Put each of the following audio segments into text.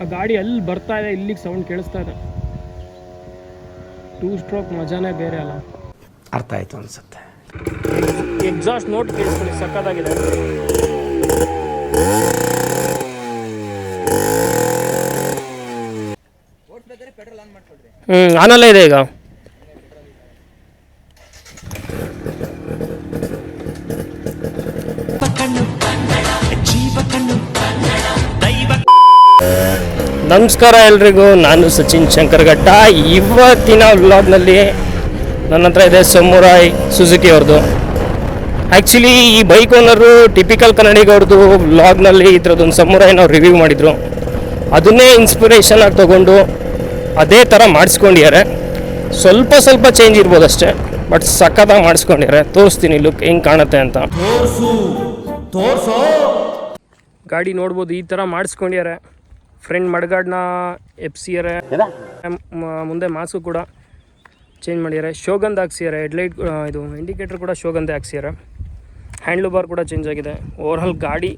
ಆ ಗಾಡಿ ಅಲ್ಲಿ ಬರ್ತಾ ಇದೆ ಇಲ್ಲಿಗೆ ಸೌಂಡ್ ಕೇಳಿಸ್ತಾ ಇದೆ. ಟೂ ಸ್ಟ್ರೋಕ್ ಮಜಾನೇ ಬೇರೆ ಅಲ್ಲ. ಅರ್ಥ ಆಯ್ತು ಅನ್ಸುತ್ತೆ. ಎಕ್ಸಾಸ್ಟ್ ನೋಟ್ ಕೇಳಿಸ್ಕೊಳ್ಳಿ ಸಕ್ಕತ್ತಾಗಿದೆ ಹ್ಞೂ ಆನಲ್ಲೇ ಇದೆ ಈಗ. ನಮಸ್ಕಾರ ಎಲ್ರಿಗೂ ನಾನು ಸಚಿನ್ ಶಂಕರ್ಘಟ್ಟ. ಇವತ್ತಿನ ವ್ಲಾಗ್ನಲ್ಲಿ ನನ್ನ ಹತ್ರ ಇದೆ ಸಮುರಾಯ್ ಸುಜುಕಿ ಅವ್ರದ್ದು ಆ್ಯಕ್ಚುಲಿ ಈ ಬೈಕ್ ಓನರು ಟಿಪಿಕಲ್ ಕನ್ನಡಿಗವ್ರದ್ದು ವ್ಲಾಗ್ನಲ್ಲಿ ಇದ್ರದ್ದೊಂದು ಸಮುರಾಯ್ನ ಅವ್ರು ರಿವ್ಯೂ ಮಾಡಿದರು. ಅದನ್ನೇ ಇನ್ಸ್ಪಿರೇಷನ್ ಆಗಿ ತೊಗೊಂಡು ಅದೇ ಥರ ಮಾಡಿಸ್ಕೊಂಡಿದ್ದಾರೆ. ಸ್ವಲ್ಪ ಸ್ವಲ್ಪ ಚೇಂಜ್ ಇರ್ಬೋದು ಅಷ್ಟೇ ಬಟ್ ಸಖತ್ತಾಗಿ ಮಾಡಿಸ್ಕೊಂಡಿದ್ದಾರೆ. ತೋರಿಸ್ತೀನಿ ಲುಕ್ ಹೆಂಗೆ ಕಾಣುತ್ತೆ ಅಂತ. ಗಾಡಿ ನೋಡ್ಬೋದು ಈ ಥರ ಮಾಡಿಸ್ಕೊಂಡಿದ್ದಾರೆ. ಫ್ರಂಟ್ ಮಡ್ಗಾಡ್ನ ಎಪ್ಸಿದ್ದಾರೆ ಮುಂದೆ ಮಾಸು ಕೂಡ ಚೇಂಜ್ ಮಾಡಿದ್ದಾರೆ. ಶೋಗಂಧ ಹಾಕ್ಸಿದ್ದಾರೆ ಹೆಡ್ಲೈಟ್ ಇದು ಇಂಡಿಕೇಟರ್ ಕೂಡ ಶೋಗಂಧ ಹಾಕ್ಸಿದ್ದಾರೆ ಹ್ಯಾಂಡ್ಲು ಬಾರ್ ಕೂಡ ಚೇಂಜ್ ಆಗಿದೆ. ಆಲ್ ಗಾಡಿ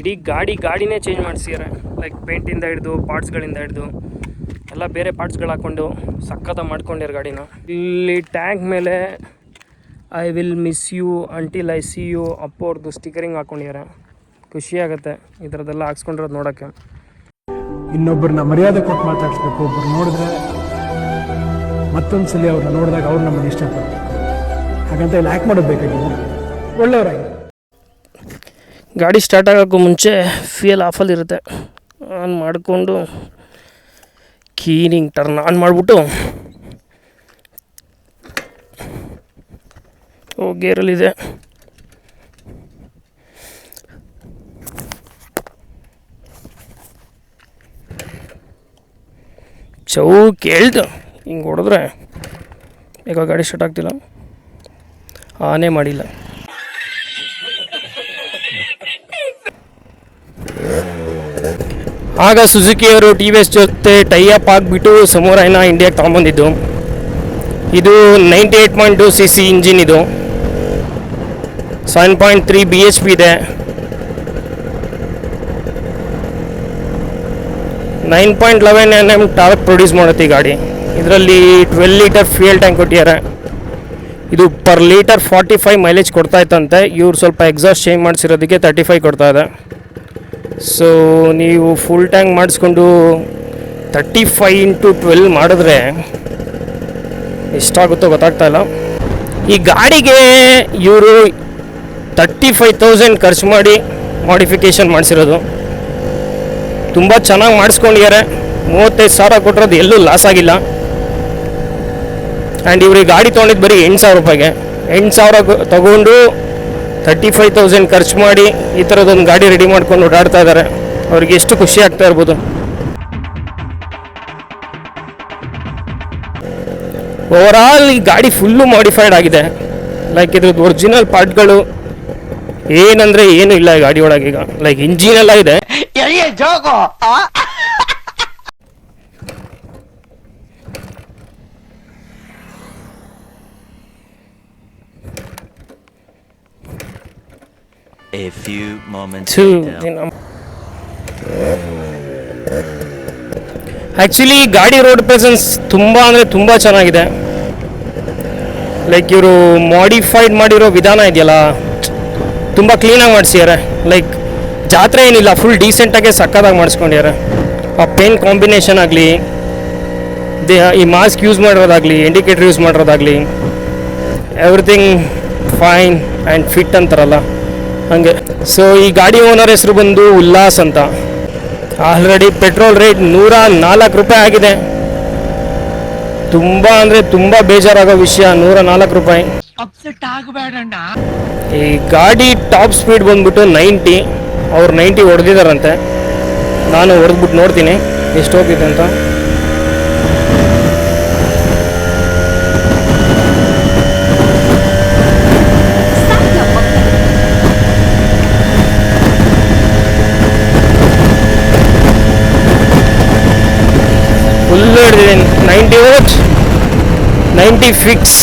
ಇಡೀ ಗಾಡಿ ಗಾಡಿನೇ ಚೇಂಜ್ ಮಾಡಿಸಿದ್ದಾರೆ ಲೈಕ್ ಪೇಂಟಿಂದ ಹಿಡಿದು ಪಾರ್ಟ್ಸ್ಗಳಿಂದ ಹಿಡಿದು ಎಲ್ಲ ಬೇರೆ ಪಾರ್ಟ್ಸ್ಗಳು ಹಾಕ್ಕೊಂಡು ಸಖತ್ತ ಮಾಡ್ಕೊಂಡಿರೋ ಗಾಡಿನ. ಇಲ್ಲಿ ಟ್ಯಾಂಕ್ ಮೇಲೆ I will miss you until I see you Appu ಅವ್ರದ್ದು ಸ್ಟಿಕರಿಂಗ್ ಹಾಕ್ಕೊಂಡಿದ್ದಾರೆ ಖುಷಿ ಆಗುತ್ತೆ ಈ ಥರದ್ದೆಲ್ಲ ಹಾಕ್ಸ್ಕೊಂಡಿರೋದು ನೋಡೋಕ್ಕೆ. ಇನ್ನೊಬ್ಬರನ್ನ ಮರ್ಯಾದೆ ಕೊಟ್ಟು ಮಾತಾಡಿಸ್ಬೇಕು ಒಬ್ಬರು ನೋಡಿದ್ರೆ ಮತ್ತೊಂದ್ಸಲಿ ಅವ್ರನ್ನ ನೋಡಿದಾಗ ಅವ್ರು ನಮ್ಮನ್ನು ಇಷ್ಟಪಡ್ತಾರೆ. ಹಾಗಂತ ಇಲ್ಲಿ ಆ್ಯಕ್ಟ್ ಮಾಡೋದು ಒಳ್ಳೆಯವರಾಗಿ. ಗಾಡಿ ಸ್ಟಾರ್ಟ್ ಆಗೋಕ್ಕೂ ಮುಂಚೆ ಫ್ಯೂಯಲ್ ಆಫಲ್ಲಿ ಇರುತ್ತೆ. ಆನ್ ಮಾಡಿಕೊಂಡು ಕೀನಿಂಗ್ ಟರ್ನ್ ಆನ್ ಮಾಡಿಬಿಟ್ಟು ಓ ಗೇರಲ್ಲಿದೆ ಚೌ ಕೇಳ್ದು ಹಿಂಗೆ ಹೊಡೆದ್ರೆ ಈಗ ಗಾಡಿ ಸ್ಟಾರ್ಟ್ ಆಗ್ತಿಲ್ಲ? ಆನೇ ಮಾಡಿಲ್ಲ. ಆಗ ಸುಜುಕಿಯವರು ಟಿ ವಿ ಎಸ್ ಜೊತೆ ಟೈ ಅಪ್ ಆಗಿಬಿಟ್ಟು ಸಮೋರಾಯ್ನ ಇಂಡಿಯಾಗೆ ತೊಗೊಂಬಂದಿದ್ದು. ಇದು ninety eight point two C C engine ಇದು. Seven point three B H P ಇದೆ. Nine point eleven N M torque produce ಮಾಡುತ್ತೆ ಈ ಗಾಡಿ. ಇದರಲ್ಲಿ ಟ್ವೆಲ್ ಲೀಟರ್ ಫ್ಯೂಯಲ್ ಟ್ಯಾಂಕ್ ಕೊಟ್ಟಿದ್ದಾರೆ. ಇದು per litre forty five mileage ಕೊಡ್ತಾ ಇತ್ತಂತೆ. ಇವ್ರು ಸ್ವಲ್ಪ ಎಕ್ಸಾಸ್ಟ್ ಚೇಂಜ್ ಮಾಡಿಸಿರೋದಕ್ಕೆ ತರ್ಟಿ ಫೈವ್ ಕೊಡ್ತಾ ಇದೆ. ಸೊ ನೀವು ಫುಲ್ ಟ್ಯಾಂಕ್ ಮಾಡಿಸ್ಕೊಂಡು ತರ್ಟಿ ಫೈವ್ ಇಂಟು ಟ್ವೆಲ್ ಮಾಡಿದ್ರೆ ಎಷ್ಟಾಗುತ್ತೋ ಗೊತ್ತಾಗ್ತಾ ಇಲ್ಲ. ಈ ಗಾಡಿಗೆ ಇವರು ತರ್ಟಿ ಫೈವ್ ತೌಸಂಡ್ ಖರ್ಚು ಮಾಡಿ ಮಾಡಿಫಿಕೇಷನ್ ಮಾಡಿಸಿರೋದು. ತುಂಬ ಚೆನ್ನಾಗಿ ಮಾಡಿಸ್ಕೊಂಡಿದ್ದಾರೆ. ಮೂವತ್ತೈದು ಸಾವಿರ ಕೊಟ್ಟಿರೋದು ಎಲ್ಲೂ ಲಾಸ್ ಆಗಿಲ್ಲ. ಆ್ಯಂಡ್ ಇವ್ರಿಗೆ ಗಾಡಿ ತೊಗೊಂಡಿದ್ದು ಬರೀ ಎಂಟು ಸಾವಿರ ರೂಪಾಯಿಗೆ. ಎಂಟು ಸಾವಿರ ತಗೊಂಡು ತರ್ಟಿ ಫೈವ್ ತೌಸಂಡ್ ಖರ್ಚು ಮಾಡಿ ಈ ಥರದೊಂದು ಗಾಡಿ ರೆಡಿ ಮಾಡ್ಕೊಂಡು ಓಡಾಡ್ತಾ ಇದ್ದಾರೆ ಅವ್ರಿಗೆ ಎಷ್ಟು ಖುಷಿ ಆಗ್ತಾ ಇರ್ಬೋದು. ಓವರಾಲ್ ಈ ಗಾಡಿ ಫುಲ್ಲು ಮಾಡಿಫೈಡ್ ಆಗಿದೆ. ಲೈಕ್ ಇದ್ರದ್ದು ಒರಿಜಿನಲ್ ಪಾರ್ಟ್ಗಳು ಏನಂದರೆ ಏನು ಇಲ್ಲ ಈ ಗಾಡಿ ಒಳಗೆ ಈಗ. ಲೈಕ್ ಇಂಜಿನ್ ಎಲ್ಲ ಇದೆ. A few moments. ಆ್ಯಕ್ಚುಲಿ ಗಾಡಿ ರೋಡ್ ಪ್ರೆಸೆನ್ಸ್ ತುಂಬ ಅಂದರೆ ತುಂಬ ಚೆನ್ನಾಗಿದೆ. ಲೈಕ್ ಇವರು ಮಾಡಿಫೈಡ್ ಮಾಡಿರೋ ವಿಧಾನ ಇದೆಯಲ್ಲ. ತುಂಬ ಕ್ಲೀನಾಗಿ ಮಾಡಿಸಿದ್ದಾರೆ ಲೈಕ್ ಜಾತ್ರೆ ಏನಿಲ್ಲ ಫುಲ್ ಡೀಸೆಂಟಾಗೆ ಸಕ್ಕದಾಗಿ ಮಾಡಿಸ್ಕೊಂಡಿದ್ದಾರೆ ಆ ಪೇನ್ ಕಾಂಬಿನೇಷನ್ ಆಗಲಿ ದೇ ಈ ಮಾಸ್ಕ್ ಯೂಸ್ ಮಾಡಿರೋದಾಗಲಿ ಇಂಡಿಕೇಟರ್ ಯೂಸ್ ಮಾಡಿರೋದಾಗಲಿ ಎವ್ರಿಥಿಂಗ್ ಫೈನ್ ಆ್ಯಂಡ್ ಫಿಟ್ ಅಂತಾರಲ್ಲ. ಹಾಗೆ. ಸೊ ಈ ಗಾಡಿ ಓನರ್ ಹೆಸರು ಬಂದು ಉಲ್ಲಾಸ್ ಅಂತ. ಆಲ್ರೆಡಿ ಪೆಟ್ರೋಲ್ ರೇಟ್ ನೂರ ನಾಲ್ಕು ರೂಪಾಯಿ ಆಗಿದೆ. ತುಂಬ ಅಂದ್ರೆ ತುಂಬಾ ಬೇಜಾರಾಗೋ ವಿಷಯ ನೂರ ನಾಲ್ಕು ರೂಪಾಯಿ ಈ ಗಾಡಿ ಟಾಪ್ ಸ್ಪೀಡ್ ಬಂದ್ಬಿಟ್ಟು ನೈಂಟಿ ಅವ್ರು ನೈಂಟಿ ಹೊಡೆದಿದ್ದಾರಂತೆ ನಾನು ಹೊಡೆದ್ಬಿಟ್ಟು ನೋಡ್ತೀನಿ ಎಷ್ಟು ಹೋಗಿದೆ ಅಂತ ಫುಲ್ ಹಿಡಿದಿದ್ದೀನಿ ನೈಂಟಿ ಓಟ್ ನೈಂಟಿ ಫಿಕ್ಸ್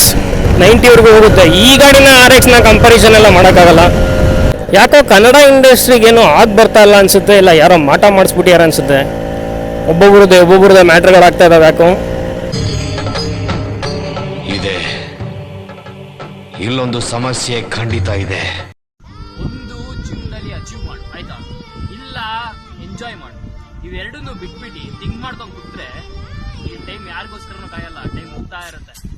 ನೈಂಟಿವರೆಗೂ ಹೋಗುತ್ತೆ. ಈ ಗಾಡಿನ ಆರ್ ಎಕ್ಸ್ನ ಕಂಪಾರಿಸನ್ ಎಲ್ಲ ಮಾಡೋಕ್ಕಾಗಲ್ಲ. ಯಾಕೋ ಕನ್ನಡ ಇಂಡಸ್ಟ್ರಿಗೆ ಏನು ಆಗಿ ಬರ್ತಾ ಇಲ್ಲ ಅನ್ಸುತ್ತೆ. ಇಲ್ಲ ಯಾರೋ ಮಾಟ ಮಾಡಿಸ್ಬಿಟ್ಯಾರ ಅನ್ಸುತ್ತೆ. ಒಬ್ಬೊಬ್ರದ್ದು ಒಬ್ಬೊಬ್ರದ್ದು ಮ್ಯಾಟ್ರ್ಗಳು ಆಗ್ತಾ ಇದಾವೆ ಯಾಕೋ. ಇದೆ. ಇಲ್ಲೊಂದು ಸಮಸ್ಯೆ ಖಂಡಿತ ಇದೆ. ಒಂದು ಜೀವನದಲ್ಲಿ ಅಚೀವ್ ಮಾಡು ಆಯ್ತಾ? ಇಲ್ಲ ಎಂಜಾಯ್ ಮಾಡು. ಇವೆರಡನ್ನು ಬಿಟ್ಬಿಟ್ಟು ಥಿಂಕ್ ಮಾಡ್ಕೊಂಡು ಕೂತ್ರೆ ಈ ಟೈಮ್ ಯಾರಿಗೋಸ್ಕರನೂ ಕಾಯಲ್ಲ. ಟೈಮ್ ಹೋಗ್ತಾ ಇರುತ್ತೆ.